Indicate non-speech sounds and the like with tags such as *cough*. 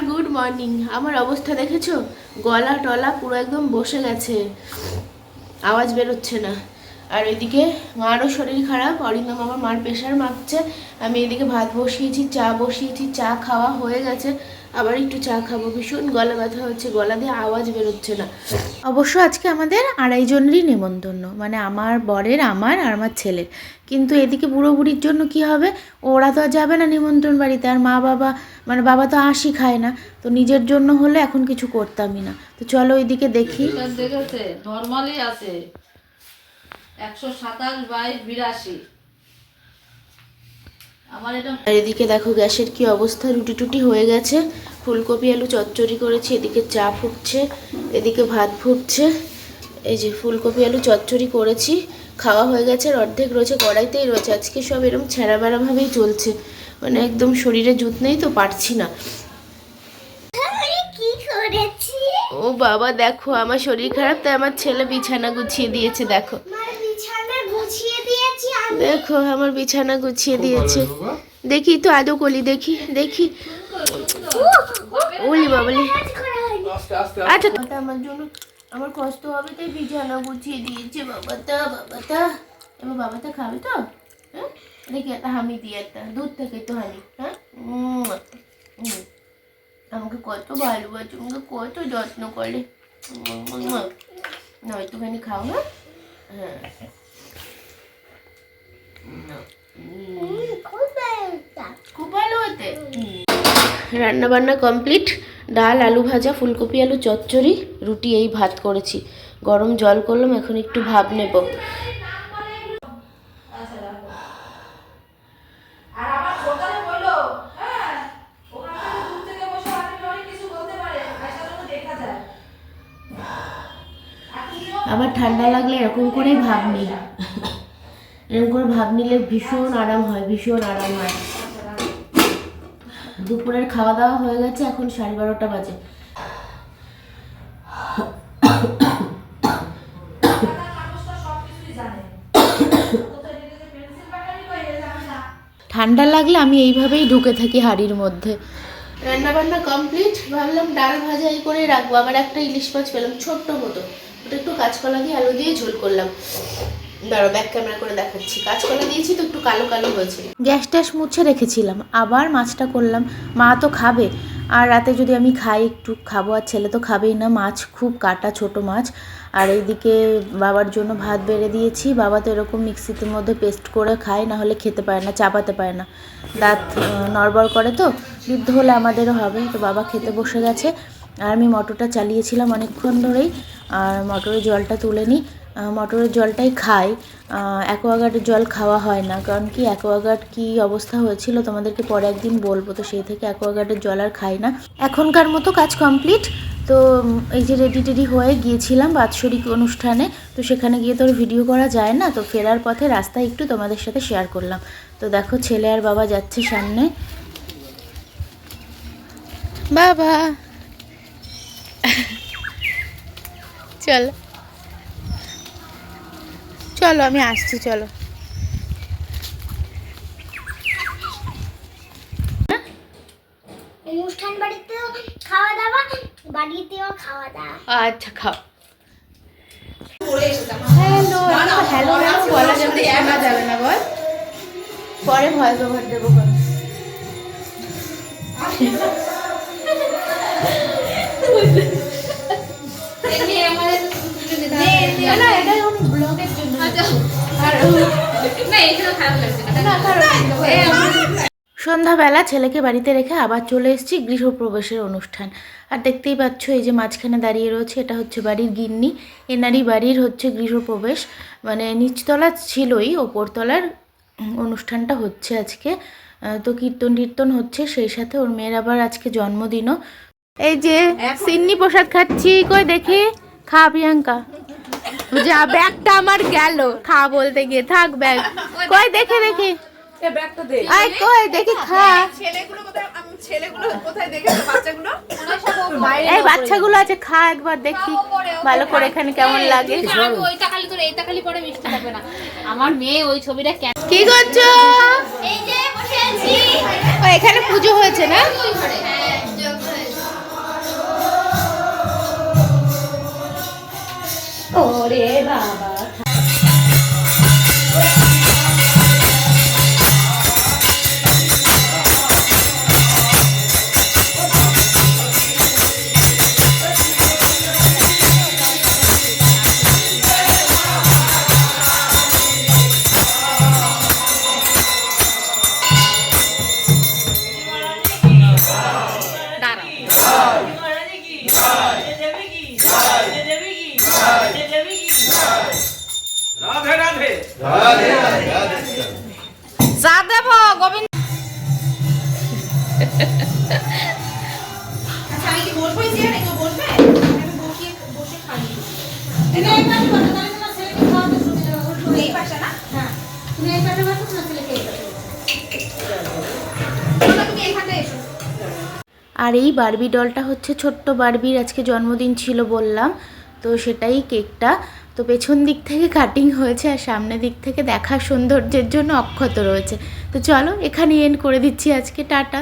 Good morning. আমার অবস্থা দেখেছ? গলা টলা পুরো একদম বসে গেছে। আওয়াজ বেরোচ্ছে না। আর এদিকে মারও শরীর খারাপ। অরিন্দম আমার মার প্রেশার মাপছে। আমি এদিকে ভাত বসিয়েছি, চা বসিয়েছি, চা খাওয়া হয়ে গেছে। আবার একটু চা খাব ভীষণ গলা ব্যথা হচ্ছে গলা দিয়ে আওয়াজ বেরোচ্ছে না। অবশ্য আজকে আমাদের আড়াই জনেরই নেমন্তন্ন মানে আমার বরের আমার আর আমার ছেলের। কিন্তু এদিকে বুড়ো বুড়ির জন্য কি হবে? ওরা তো আর যাবে না নিমন্ত্রণ বাড়িতে আর মা বাবা মানে বাবা তো আশি খায় না। তো নিজের জন্য হলে এখন কিছু করতামই না। তো চলো ওইদিকে দেখি। দেখেছে নর্মালি আছে। একশো সাতাশ বাই বিরাশি। আর এদিকে দেখো গ্যাসের কি অবস্থা রুটি টুটি হয়ে গেছে। ফুলকপি আলু চচ্চড়ি করেছি এদিকে চা ফুটছে এদিকে ভাত ফুটছে। এই যে ফুলকপি আলু চচ্চড়ি করেছি খাওয়া হয়ে গেছে আর অর্ধেক রয়েছে কড়াইতেই রয়েছে। আজকে সব এরকম ছেঁড়া বেড়াভাবেই চলছে। মানে একদম শরীরে জুত নেই তো পারছি না। ও বাবা দেখো আমার শরীর খারাপ তাই আমার ছেলে বিছানা গুছিয়ে দিয়েছে দেখো। দেখো আমার বিছানা গুছিয়ে দিয়েছে। দেখি তো আদৌ কলি দেখি দেখি। ওলি বাবলি। আচ্ছা তো আমার জন্য আমার কষ্ট হবে তাই বিছানা গুছিয়ে দিয়েছে বাবাটা বাবাটা এবার বাবাটা খাবে তো? হ্যাঁ? দেখি একটা হামি দিয়ে একটা দুধ থেকে তো হামি হ্যাঁ। আমাকে কত ভালোবাসে আমাকে কত যত্ন করে। না একটুখানি খাও না হ্যাঁ খুব ভালো হতে রান্না বান্না কমপ্লিট। ডাল আলু ভাজা ফুলকপি আলু চচ্চড়ি রুটি এই ভাত করেছি। গরম জল করলাম এখন একটু ভাব নেব। আবার ঠান্ডা লাগলে এরকম করেই ভাব নিই। এরকম করে ভাব নিলে ভীষণ আরাম হয় ভীষণ আরাম হয়। দুপুরের খাওয়া দাওয়া হয়ে গেছে, এখন সাড়ে বারোটা বাজে। ঠান্ডা লাগলে আমি এইভাবেই ঢুকে থাকি হাড়ির মধ্যে। রান্নাবান্না কমপ্লিট ভাবলাম ডাল ভাজা এই করে রাখব। আবার একটা ইলিশ মাছ পেলাম, ছোট্ট মতো। ওটা একটু কাঁচকলা দিয়ে আলু দিয়ে ঝোল করলাম। দাঁড়ো ব্যাক ক্যামেরা করে দেখাচ্ছি। দিয়েছি তো একটু কালো কালো হয়েছিল গ্যাস ট্যাস মুছে রেখেছিলাম, আবার মাছটা করলাম। মা তো খাবে, আর রাতে যদি আমি খাই একটু খাব, আর ছেলে তো খাবেই না। মাছ খুব কাটা, ছোট মাছ। আর এইদিকে বাবার জন্য ভাত বেড়ে দিয়েছি। বাবা তো এরকম মিক্সিতে মধ্যে পেস্ট করে খায়, না হলে খেতে পারে না, চাপাতে পারে না। দাঁত নড়বড় করে তো, বৃদ্ধ হলে আমাদেরও হবে। তো বাবা খেতে বসে গেছে। আর আমি মটরটা চালিয়েছিলাম অনেকক্ষণ ধরেই, আর মটরের জলটা তুলে নিই। মটরের জলটাই খাই। অ্যাকোয়াগার্ডের জল খাওয়া হয় না। কারণ কি, অ্যাকোয়াগার্ড কি অবস্থা হয়েছিল তোমাদেরকে পরে একদিন বলব। তো সেই থেকে অ্যাকোয়াগার্ডের জল আর খাই না। এখনকার মতো কাজ কমপ্লিট তো এই যে রেডি টেডি হয়ে গিয়েছিলাম বাৎসরিক অনুষ্ঠানে, তো সেখানে গিয়ে তো ভিডিও করা যায় না। তো ফেরার পথে রাস্তায় একটু তোমাদের সাথে শেয়ার করলাম। তো দেখো, ছেলে আর বাবা যাচ্ছে সামনে। বাবা! চলো। চলো আমি আসছি চলো। অনুষ্ঠান বাড়িতেও খাওয়া দাওয়া বাড়িতেও খাওয়া দাওয়া। আচ্ছা খাও। হ্যালো হ্যালো বলা যাবে না, শোনা যাবে না বল। পরে ওভার দেবো *laughs* সন্ধ্যাবেলা ছেলেকে বাড়িতে রেখে আবার চলে এসেছি গৃহপ্রবেশের অনুষ্ঠান। আর দেখতেই পাচ্ছ এই যে মাঝখানে দাঁড়িয়ে রয়েছে এটা হচ্ছে বাড়ির গিন্নি। এনারই বাড়ির হচ্ছে গৃহপ্রবেশ। মানে নিচতলা ছিলই ওপরতলার অনুষ্ঠানটা হচ্ছে আজকে। তো কীর্তন টীর্তন হচ্ছে সেই সাথে ওর মেয়ের আবার আজকে জন্মদিনও। এই যে সিন্নি প্রসাদ খাচ্ছি কই দেখি? খা প্রিয়াঙ্কা। যা ব্যাগটা আমার গেল। খা বলতে গিয়ে থাক ব্যাগ। কই দেখে দেখি। আই কই দেখি খা। এই বাচ্চাগুলো? আছে খা একবার দেখি। ভালো করে এখানে কেমন লাগে। আমার মেয়ে ওই ছবিটা কি করছ? এই যে বসে আছি। ও এখানে পুজো হয়েছে না? voleva আর এই বারবি ডলটা হচ্ছে ছোট্ট বারবির আজকে জন্মদিন ছিল বললাম তো সেটাই কেকটা। তো পেছন দিক থেকে কাটিং হয়েছে আর সামনের দিক থেকে দেখার সৌন্দর্যের জন্য অক্ষত রয়েছে। তো চলো এখানে এন্ড করে দিচ্ছি আজকে, টাটা।